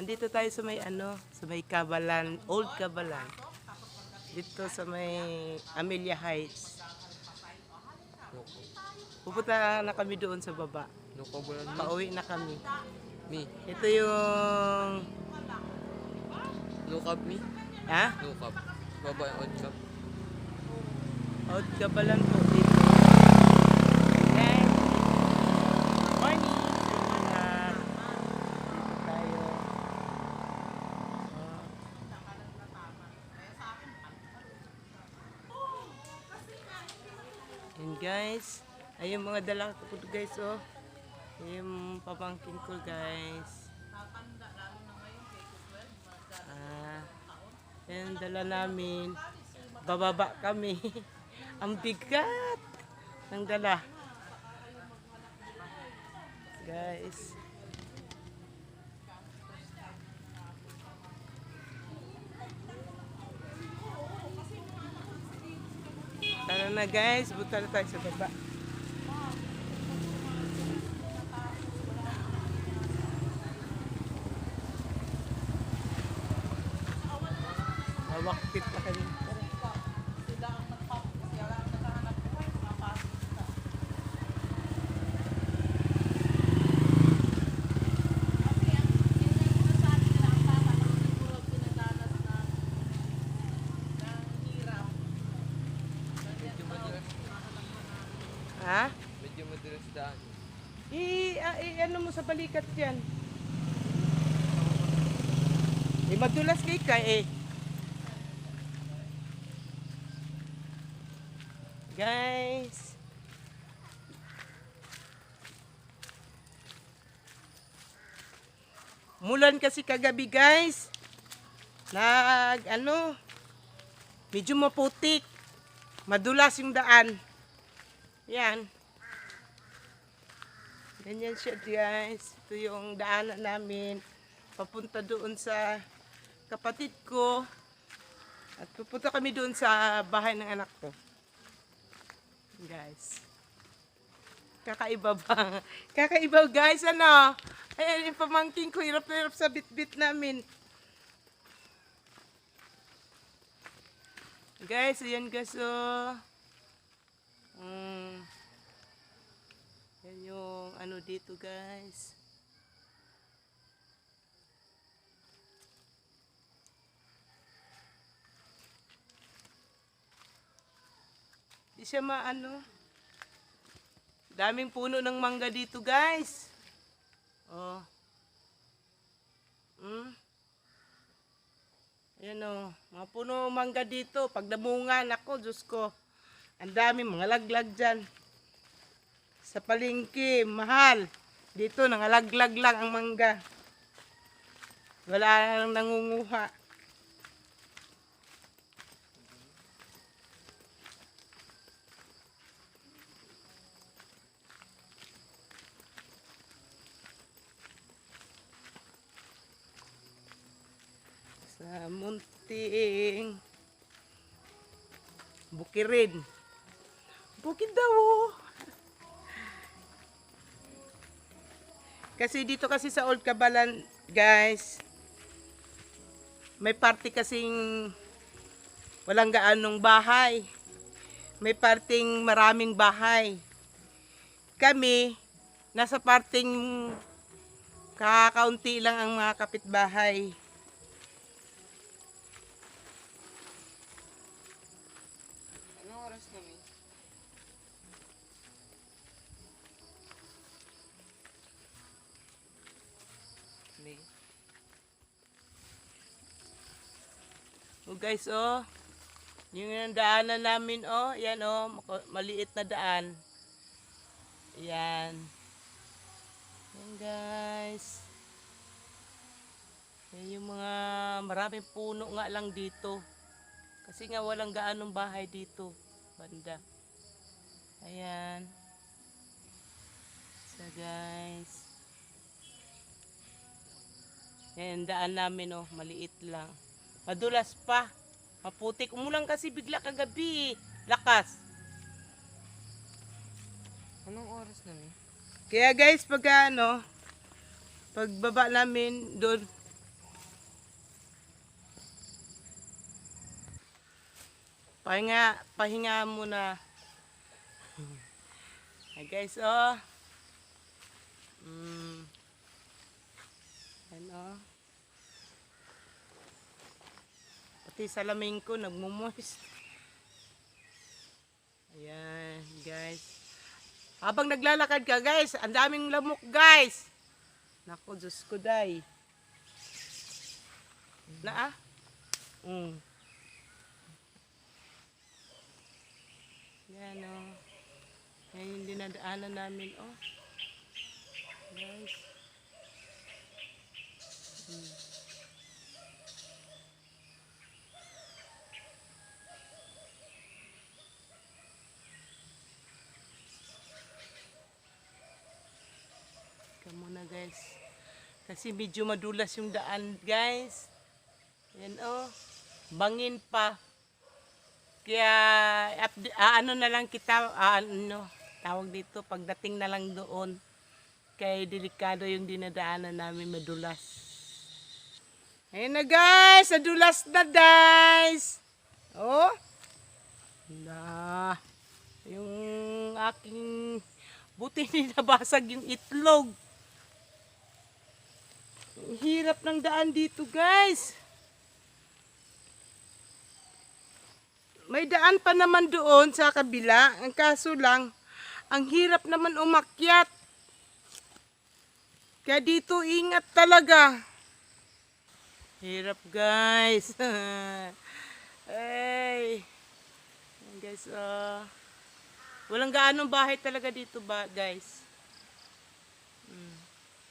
Andito tayo sa may ano, sa may Kabalan, Old Kabalan. Dito sa may Amelia Heights. Pupunta na kami doon sa baba. Pauwi na kami. Me. Ito yung... Up me. Ha? Up. Baba yung on cup. Old Kabalan po dito. Hey! Morning! Salamat. Dito tayo. Oh. Yan guys. Ay yung mga dala ko guys oh. Yung pamangkin ko guys. Ah. Yan dala namin. Bababa kami. Ang bigat ng dala. Guys. Tara na guys, punta na tayo sa baba. Mawakpit na madalas. Ha? Medyo madalas daan. I, ah, i ano mo sa balikat yan? Eh, madulas kay ka eh. Guys. Mulan kasi kagabi guys. Nag ano, medyo maputik. Madulas yung daan. Yan. Ganyan siya guys. Ito yung daanan namin. Papunta doon sa kapatid ko. At pupunta kami doon sa bahay ng anak ko. Guys. Kakaiba ba? Kakaiba guys, ano? Ayan yung pamangking ko. Hirap na hirap sa bit-bit namin. Guys, ayan guys, oh. Mm. Yan yung ano dito guys. Di siya maano. Daming puno ng mangga dito guys. Oh. Hmm. Ayan o, mga puno ng mangga dito. Pag namungan ako, Diyos ko, ang dami mga laglag dyan. Sa palengke, mahal. Dito, nangalaglag lang ang mangga. Wala nang nangunguha. Sa munting bukirin. Bukid daw. oh. Kasi dito kasi sa Old Cabalan, guys, may party kasing walang gaanong bahay. May parting maraming bahay. Kami, nasa parting kakaunti lang ang mga kapitbahay. Anong oras kami? May. Oh guys, oh. Yung daanan namin, oh. Yan, oh. Maliit na daan. Yan. Yan, guys. Yan yung mga maraming puno nga lang dito. Kasi nga walang gaanong bahay dito. Banda. Ayan. So, guys. Ayan, daan namin, oh, maliit lang. Madulas pa. Maputik. Umulang kasi bigla kagabi. Lakas. Anong oras namin? Kaya guys, pag ano, pag namin, doon, pahinga, pahinga muna. Hi guys, oh. Mm. Oh. Pati salamin ko, nagmumoist. Ayan, guys. Habang naglalakad ka, guys, ang daming lamok, guys. Nako, Diyos ko, day. Na, ah? Mm. Yan, oh. Yan yung dinadaanan namin, oh. Guys. Mm. Kamu na guys. Kasi medyo madulas yung daan guys. Yan oh. Bangin pa. Kaya ah, ano na lang kita ah, ano tawag dito pagdating na lang doon. Kay delikado yung dinadaanan namin madulas. Ayun na guys, nadulas na guys. Oh. Na. Yung aking buti hindi nabasag yung itlog. Hirap ng daan dito, guys. May daan pa naman doon sa kabila. Ang kaso lang, ang hirap naman umakyat. Kaya dito, ingat talaga. Hirap, guys. Ay. Guys, ah. walang gaanong bahay talaga dito ba, guys. Mm.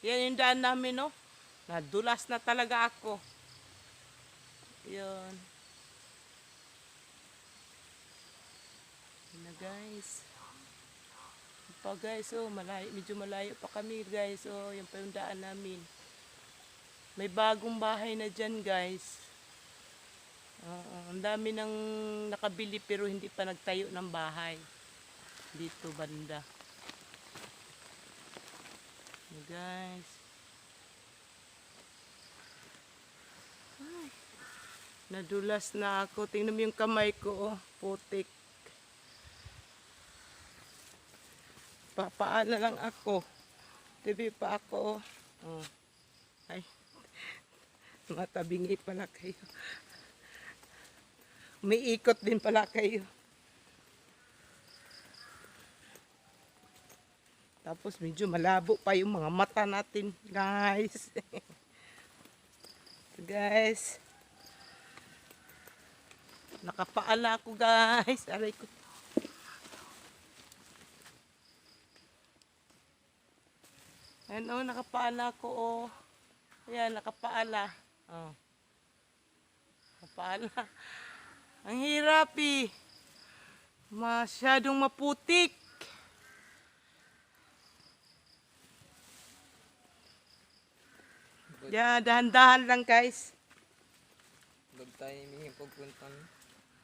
Yan yung daan namin, no? Nadulas na talaga ako. Yun. Yun na guys. Pa guys, oh, malayo, medyo malayo pa kami guys. Oh, yan pa yung daan namin. May bagong bahay na dyan guys. Oo, ang dami nang nakabili pero hindi pa nagtayo ng bahay. Dito banda. Yun, guys. Nadulas na ako. Tingnan mo yung kamay ko, oh. Putik. Papaan na lang ako. Tibi pa ako, oh. oh. Ay. Matabingi pala kayo. Umiikot din pala kayo. Tapos medyo malabo pa yung mga mata natin, guys. guys. Nakapaala ako guys. Aray ko. Ayan oh, nakapaala ko oh. Ayan, nakapaala. Oh. Nakapaala. Ang hirap eh. Masyadong maputik. Yeah, dahan-dahan lang guys. Huwag tayo may pagpuntan.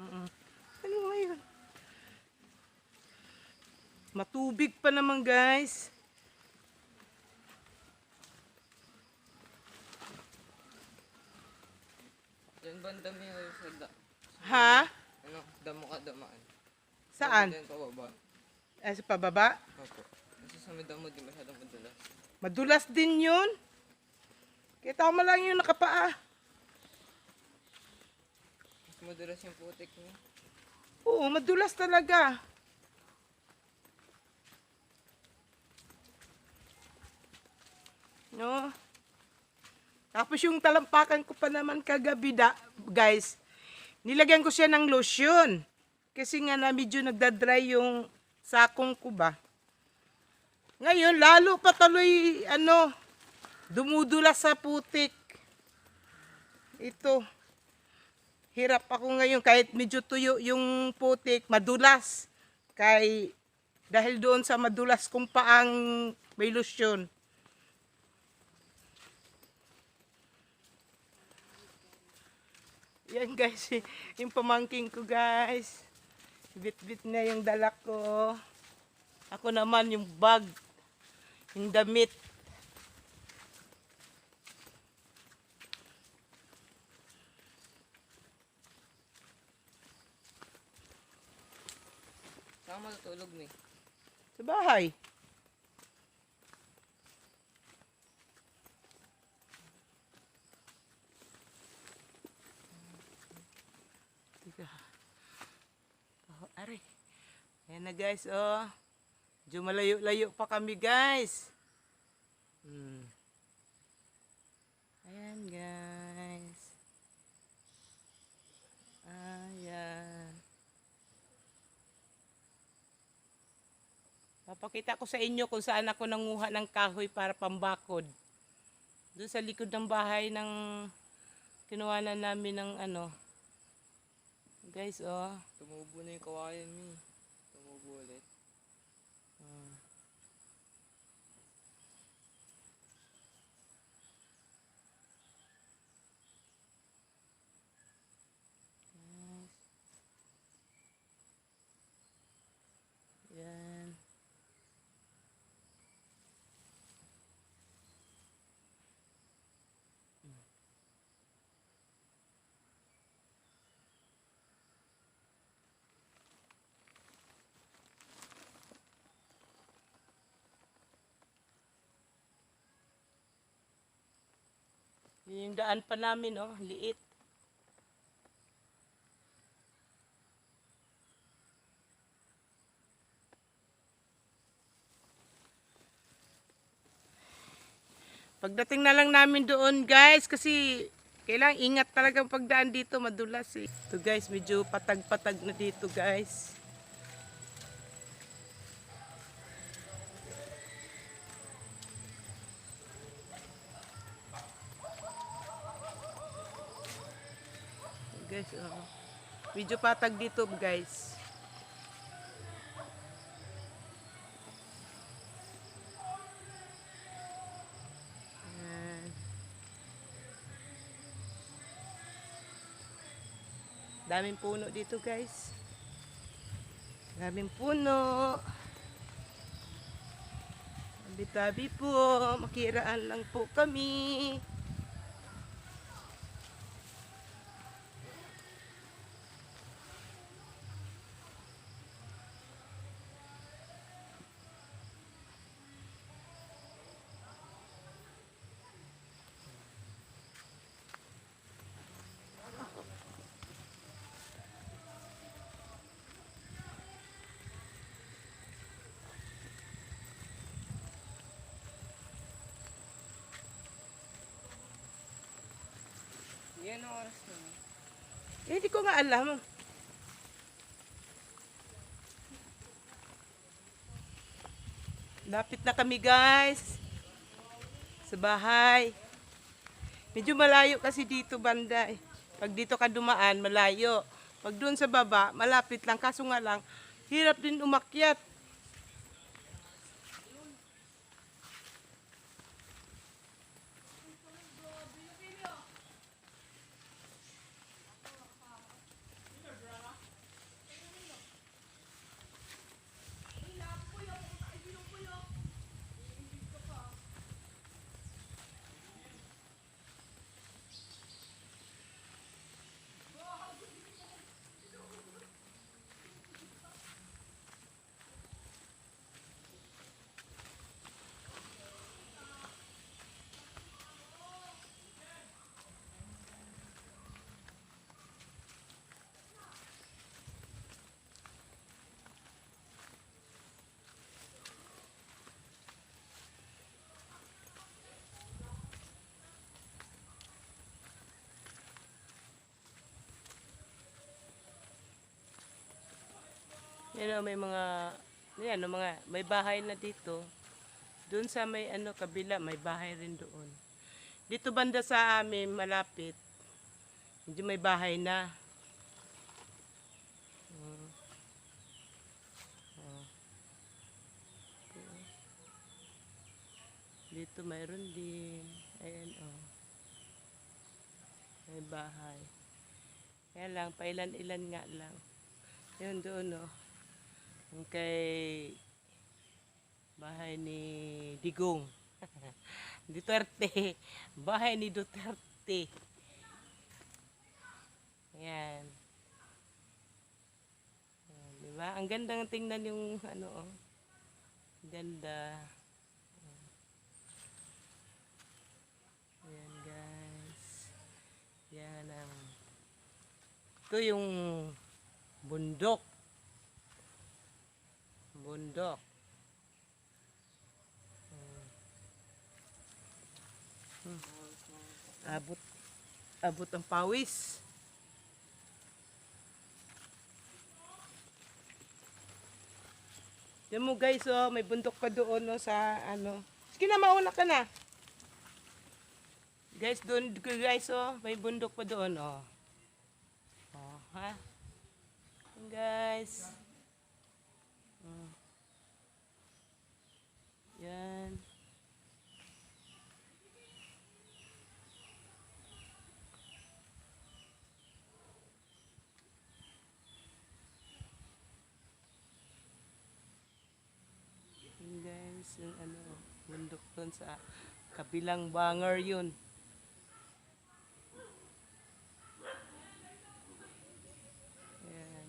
Oo. Ano nga yun? Matubig pa naman guys. Diyan banda mo yung sa da... Ha? Ano, damo ka damaan. Saan? Diyan pababa. Eh, sa pababa? Opo. Kasi sa may damo, di masyadong madulas. Madulas din yun. Kita mo lang yung nakapaa. Mas madulas yung putik niya. Oo, madulas talaga. No? Tapos yung talampakan ko pa naman kagabi, da, guys, nilagyan ko siya ng lotion. Kasi nga na medyo nagdadry yung sakong ko ba. Ngayon, lalo pa tuloy, ano, dumudulas sa putik. Ito. Hirap ako ngayon kahit medyo tuyo yung putik, madulas. Kay dahil doon sa madulas kong paang may lotion. Yan guys, yung pamangking ko guys. Bit-bit na yung dalak ko. Ako naman yung bag, yung damit. Saan matutulog mo eh? Sa bahay. Guys, oh. Medyo malayo-layo pa kami guys. Hmm. Ayan guys. Ayan. Papakita ko sa inyo kung saan ako nanguha ng kahoy para pambakod. Doon sa likod ng bahay ng kinuhanan namin ng ano. Guys, oh. Tumubo na yung kawayan. Tumubo ulit. Hmm. Guys. Yan. Yun Yung daan pa namin, oh, liit. Pagdating na lang namin doon, guys, kasi kailangan ingat talaga ang pagdaan dito, madulas eh. Ito guys, medyo patag-patag na dito, guys. Guys, oh. Medyo patag dito, guys. Ayan. Daming puno dito, guys. Daming puno. Tabi-tabi po. Makiraan lang po kami. Yan ang oras na. Eh, hindi ko nga alam. Lapit na kami guys. Sa bahay. Medyo malayo kasi dito banda eh. Pag dito ka dumaan, malayo. Pag doon sa baba, malapit lang. Kaso nga lang, hirap din umakyat. Yan o, may mga, yan o, mga, may bahay na dito. Doon sa may ano, kabila, may bahay rin doon. Dito banda sa amin, malapit. Medyo may bahay na. Oh. Dito mayroon din. Ayan o. May bahay. Kaya lang, pailan-ilan nga lang. Yun doon o. Yung kay bahay ni Digong. Duterte. Bahay ni Duterte. Ayan, di ba? Ang ganda ng tingnan yung ano oh. Ganda. Ayan guys. Yan ang ito yung bundok. Bundok. Hmm. Abot abot ang pawis. Yan mo guys, oh, may bundok pa doon no, sa ano. Sige na, mauna ka na. Guys, doon guys, oh, may bundok pa doon, oh. Oh, ha? Guys. Oh. Yan. Yan guys, yung ano, bundok doon sa kabilang banger yun. Ayan.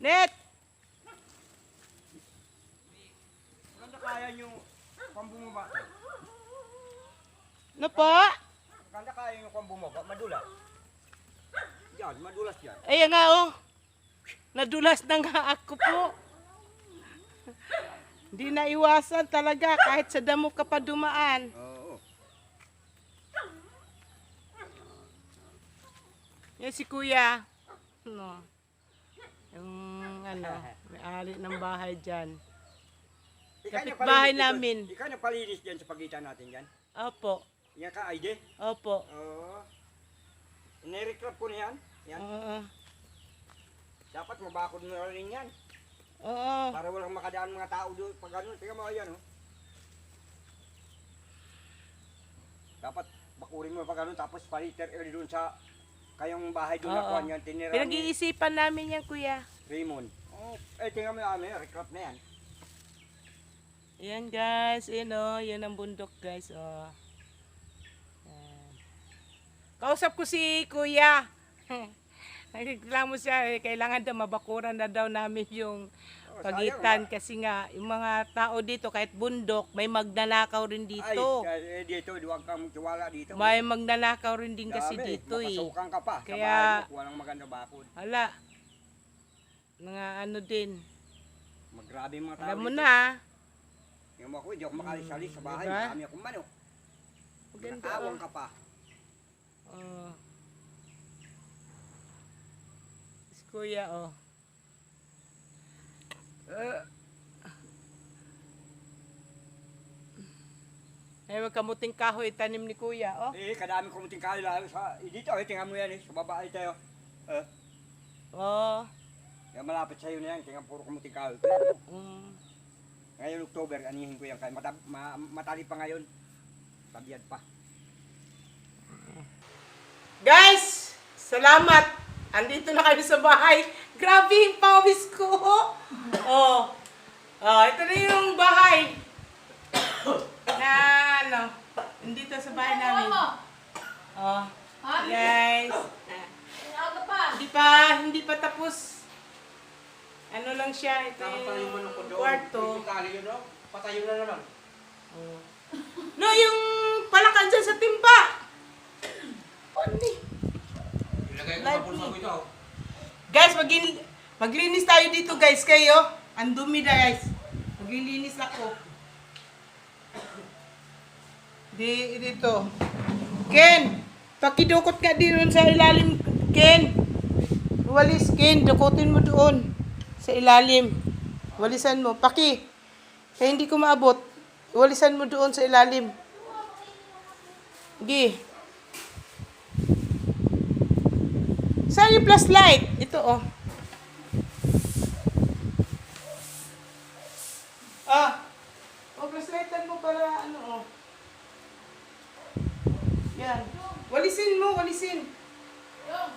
Net! Maganda kaya yung pambumaba. Ano po? Maganda kaya yung pambumaba. Madulas. Yan, madulas yan. Ayan nga oh. Nadulas na nga ako po. Hindi na iwasan talaga kahit sa damo ka pa dumaan. Oo. Yan si kuya. No. Yung ano, may-ari ng bahay dyan. Ikaw Kapit na bahay palinis dyan. namin. Ikaw na palinis dyan sa pagitan natin yan. Opo. Yan ka, ID. Opo. Oo. Nirecrap ko na yan. Yan. Oo. Dapat mabakod mo na rin yan. Oo. Para walang makadaan mga tao doon. Pag ganun, tingnan mo yan, oh. Dapat bakurin mo pag ganun, tapos paliter early doon sa kayong bahay doon na Oo. kuhan yan. Tinira ni Pinag-iisipan namin yan kuya. Raymond. Oh, eh, tingnan mo yan, eh, recrap na yan. Ayan guys, yun oh, yun ang bundok guys, oh. Ayan. Kausap ko si kuya. Nagreklamo siya, eh, kailangan daw mabakuran na daw namin yung pagitan kasi nga yung mga tao dito kahit bundok may magnanakaw rin dito. Ay, eh, dito, huwag kang tiwala dito. May magnanakaw rin din kasi Dami, dito eh. Ka pa. Kaya-. Sa bahay mo, walang maganda bakod. Hala. Mga ano din. Maggrabe mga tao Alam mo dito. na. Tingnan mo ako, hindi ako makalis-alis sa bahay. Diba? Marami akong manok. Maganda Nakawang oh. ka pa. Si kuya oh. Ay, wag kamuting kahoy tanim ni kuya, oh. Eh, kadami kong muting kayo lalo sa... Eh, dito, eh, tingnan mo yan eh. Sa babae tayo. Eh, Oh. yan malapit sa'yo na yan. Tingnan puro kumuting kayo. Mm. Ngayon, October, anihin ko yan. Kaya mata, ma, matali pa ngayon. Tabiyad pa. Guys, salamat. Andito na kami sa bahay. Grabe yung pawis ko. Oh. Oh, ito na yung bahay. na ano, nandito sa bahay namin. Oh. Guys. Ah, Hindi pa, hindi pa tapos. Ano lang siya, ito yung kwarto. Patayo na naman. Oh. No, yung palakad dyan sa timba. Oni. Ilagay ko sa bulsa ko ito. Guys, magin maglinis tayo dito guys kayo. Ang dumi na guys. Maglilinis ako. Di dito. Ken, pakidukot ka doon sa ilalim, Ken. Walis, Ken, dukutin mo doon sa ilalim. Walisan mo. Paki. Kaya hindi ko maabot. Walisan mo doon sa ilalim. Gi. Saan yung flashlight? Ito oh. Ah! Oh, o, flashlightan mo para ano, oh. Yan. Walisin mo, walisin. Yung.